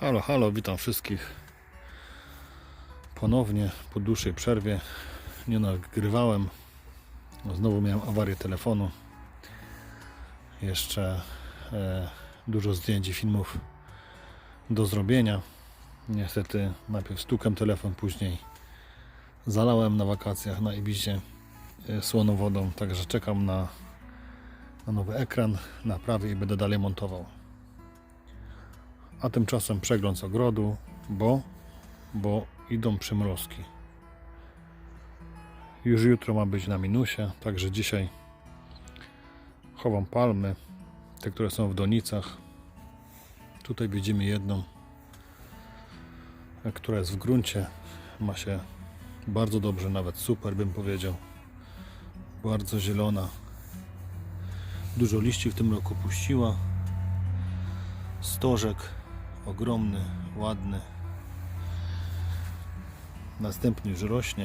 Halo, halo, witam wszystkich. Ponownie po dłuższej przerwie nie nagrywałem. No, Znowu miałem awarię telefonu. Jeszcze e, dużo zdjęć i filmów do zrobienia. Niestety najpierw stukłem telefon, później zalałem na wakacjach na Ibizie e, słoną wodą, także czekam na, na nowy ekran, naprawię i będę dalej montował. A tymczasem przegląd ogrodu, bo, bo idą przymrozki. Już jutro ma być na minusie, także dzisiaj chowam palmy, te, które są w donicach. Tutaj widzimy jedną, która jest w gruncie. Ma się bardzo dobrze, nawet super bym powiedział. Bardzo zielona. Dużo liści w tym roku puściła. Stożek ogromny, ładny. Następnie już rośnie.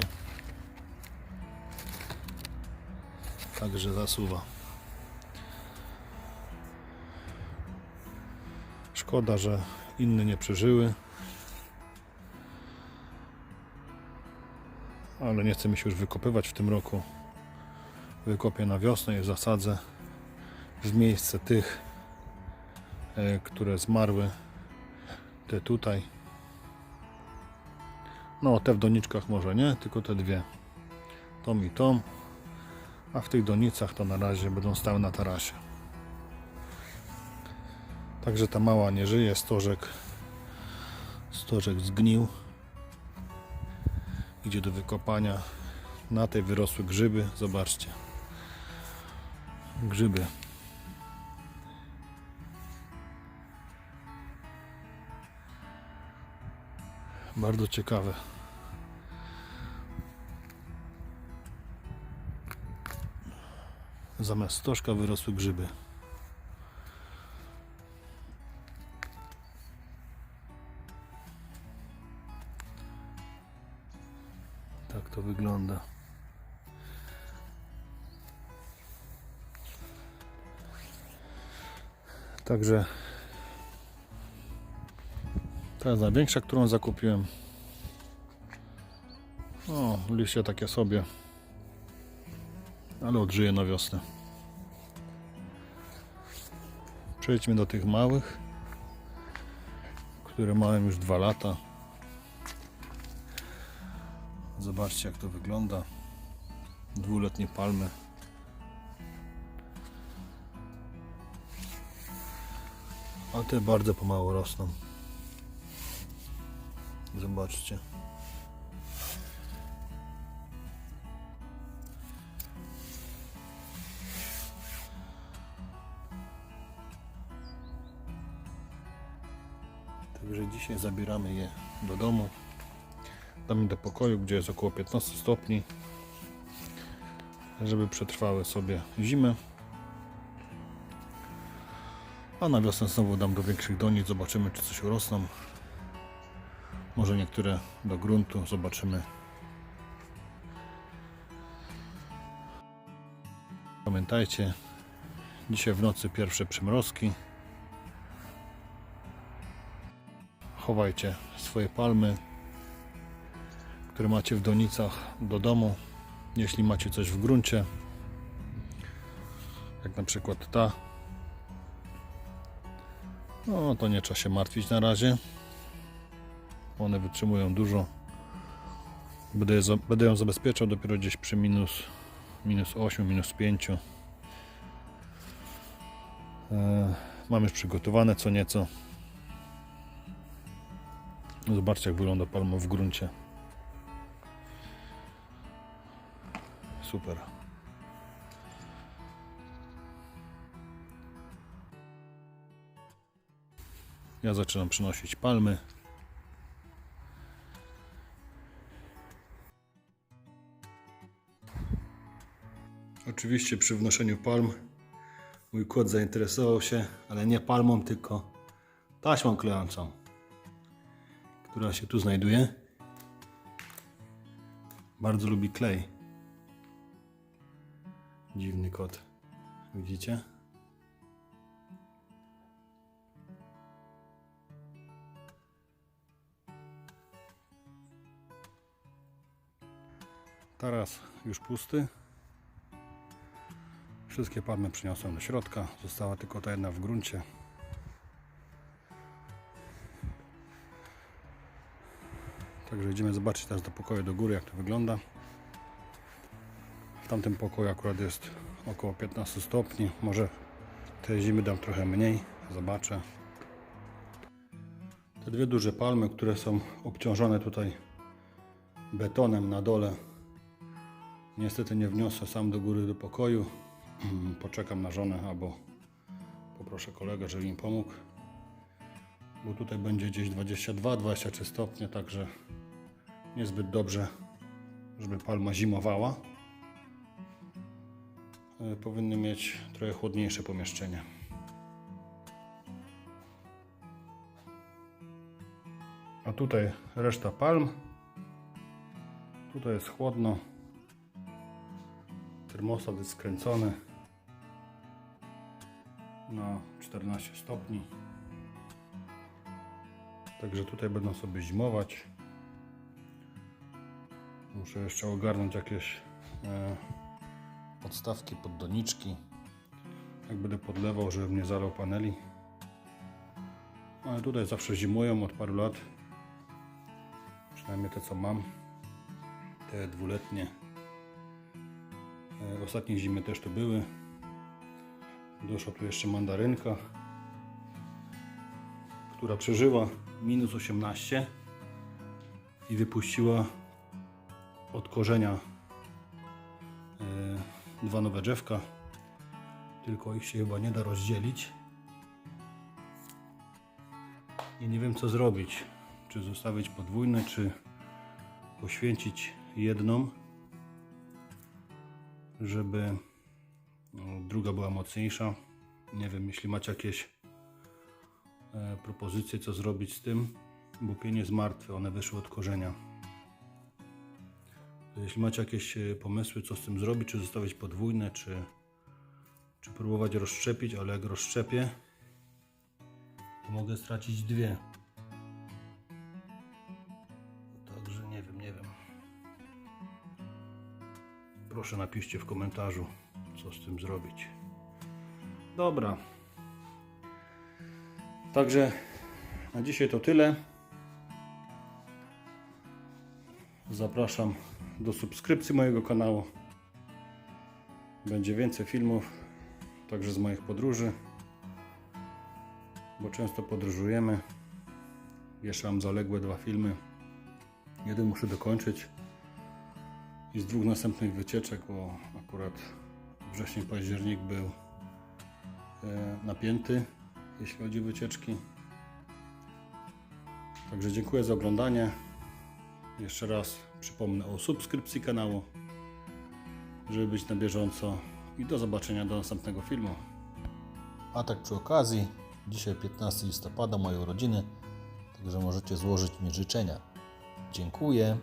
Także zasuwa. Szkoda, że inne nie przeżyły. Ale nie chcę mi się już wykopywać w tym roku. Wykopię na wiosnę i zasadzę w miejsce tych, e, które zmarły. Te tutaj. No, te w doniczkach może nie, tylko te dwie. Tą i tą. A w tych donicach to na razie będą stały na tarasie. Także ta mała nie żyje, stożek. Stożek zgnił. Idzie do wykopania. Na tej wyrosły grzyby. Zobaczcie. Grzyby. Bardzo ciekawe. Zamiast stożka wyrosły grzyby. Tak to wygląda. Także ta jest największa, którą zakupiłem. O, liście takie sobie. Ale odżyje na wiosnę. Przejdźmy do tych małych, które mają już dwa lata. Zobaczcie jak to wygląda. Dwuletnie palmy. A te bardzo pomału rosną. Zobaczcie. Także dzisiaj zabieramy je do domu. Damy do pokoju, gdzie jest około 15 stopni, żeby przetrwały sobie zimę. A na wiosnę znowu dam do większych donic, zobaczymy czy coś urosną. Może niektóre do gruntu, zobaczymy. Pamiętajcie, dzisiaj w nocy pierwsze przymrozki. Chowajcie swoje palmy, które macie w donicach do domu. Jeśli macie coś w gruncie, jak na przykład ta, no to nie trzeba się martwić na razie. One wytrzymują dużo. Będę, będę ją zabezpieczał dopiero gdzieś przy minus, minus 8, minus 5. E, mam już przygotowane co nieco. Zobaczcie jak wygląda palma w gruncie. Super. Ja zaczynam przynosić palmy. Oczywiście przy wnoszeniu palm mój kot zainteresował się, ale nie palmą, tylko taśmą klejącą, która się tu znajduje. Bardzo lubi klej. Dziwny kot. Widzicie? Taras już pusty. Wszystkie palmy przyniosłem do środka. Została tylko ta jedna w gruncie. Także idziemy zobaczyć teraz do pokoju do góry, jak to wygląda. W tamtym pokoju akurat jest około 15 stopni. Może tej zimy dam trochę mniej. Zobaczę. Te dwie duże palmy, które są obciążone tutaj betonem na dole. Niestety nie wniosę sam do góry do pokoju. Poczekam na żonę albo poproszę kolegę, żeby mi pomógł. Bo tutaj będzie gdzieś 22-23 stopnie, także niezbyt dobrze, żeby palma zimowała. E, Powinny mieć trochę chłodniejsze pomieszczenie. A tutaj reszta palm. Tutaj jest chłodno. Termostat jest skręcony na 14 stopni. Także tutaj będą sobie zimować. Muszę jeszcze ogarnąć jakieś e, podstawki pod doniczki. Jak będę podlewał, żebym nie zalał paneli. Ale tutaj zawsze zimują od paru lat. Przynajmniej te co mam. Te dwuletnie. E, Ostatnie zimy też to były. Doszła tu jeszcze mandarynka, która przeżyła minus 18 i wypuściła od korzenia e, dwa nowe drzewka. Tylko ich się chyba nie da rozdzielić. I nie wiem co zrobić. Czy zostawić podwójne, czy poświęcić jedną, żeby no, druga była mocniejsza. Nie wiem, jeśli macie jakieś e, propozycje, co zrobić z tym, bo pień jest martwy, one wyszły od korzenia. Jeśli macie jakieś e, pomysły, co z tym zrobić, czy zostawić podwójne, czy, czy próbować rozszczepić, ale jak rozszczepię, to mogę stracić dwie. Proszę napiszcie w komentarzu, co z tym zrobić. Dobra. Także na dzisiaj to tyle. Zapraszam do subskrypcji mojego kanału. Będzie więcej filmów, także z moich podróży, bo często podróżujemy. Jeszcze mam zaległe dwa filmy. Jeden muszę dokończyć i z dwóch następnych wycieczek, bo akurat wrzesień, październik był e, napięty, jeśli chodzi o wycieczki. Także dziękuję za oglądanie. Jeszcze raz przypomnę o subskrypcji kanału, żeby być na bieżąco i do zobaczenia do następnego filmu. A tak przy okazji, dzisiaj 15 listopada, moje urodziny, także możecie złożyć mi życzenia. Dziękuję.